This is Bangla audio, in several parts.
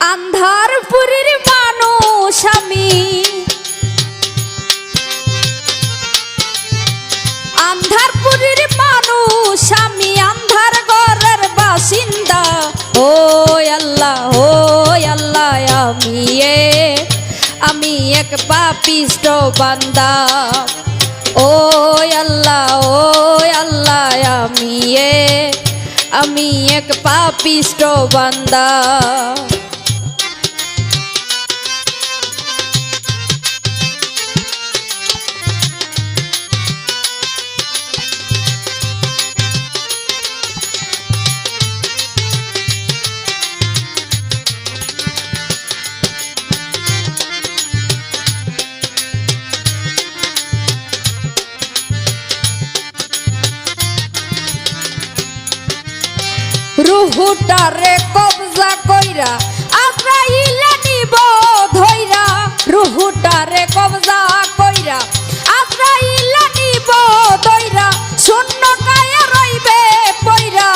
আন্ধারপুরের মানুষ আমি। আন্ধারপুরের মানুষ আমি, আন্ধার ঘরের বাসিন্দা। ও আল্লাহ ও আল্লাহ, আমি এক আমি এক পাপিষ্ট বান্দা। ও আল্লাহ ও আল্লাহ, আমি এক আমি এক পাপিষ্ট বান্দা। রুহুটারে কবজা কইরা, আজরাইলে নিব ধইরা। রুহুটারে কবজা কইরা, আজরাইলে নিব ধইরা শূন্য কায়া রইবে পইরা।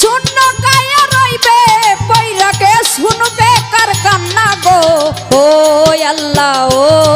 শূন্য কায়া রইবে পইরা, কে শুনবে কার কান্না গো? ও আল্লাহ, ও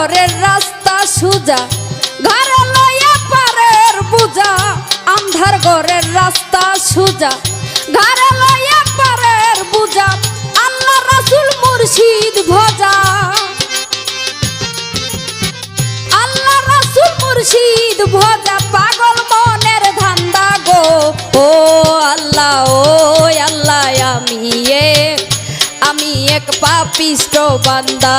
ঘরের রাস্তা সুজা, ঘরে লইয়া পারের বুজা আন্ধার ঘরের রাস্তা সুজা, ঘরে লইয়া পারের বুজা আল্লাহ রাসুল মুর্শিদ ভজা। আল্লাহ রাসুল মুর্শিদ ভজা, পাগল মনের ধান্দা গো। ও আল্লাহ ও আল্লাহ, আমি এক আমি এক পাপিষ্ট বান্দা।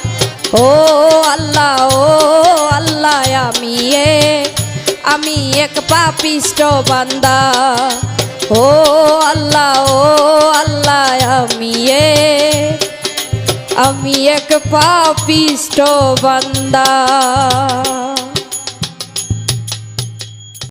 ও আল্লাহ ও আল্লাহ, আমি এ, আমি এক পাপিষ্ট বান্দা। ও আল্লাহ ও আল্লাহ, আমি এ, আমি এক পাপিষ্ট বান্দা।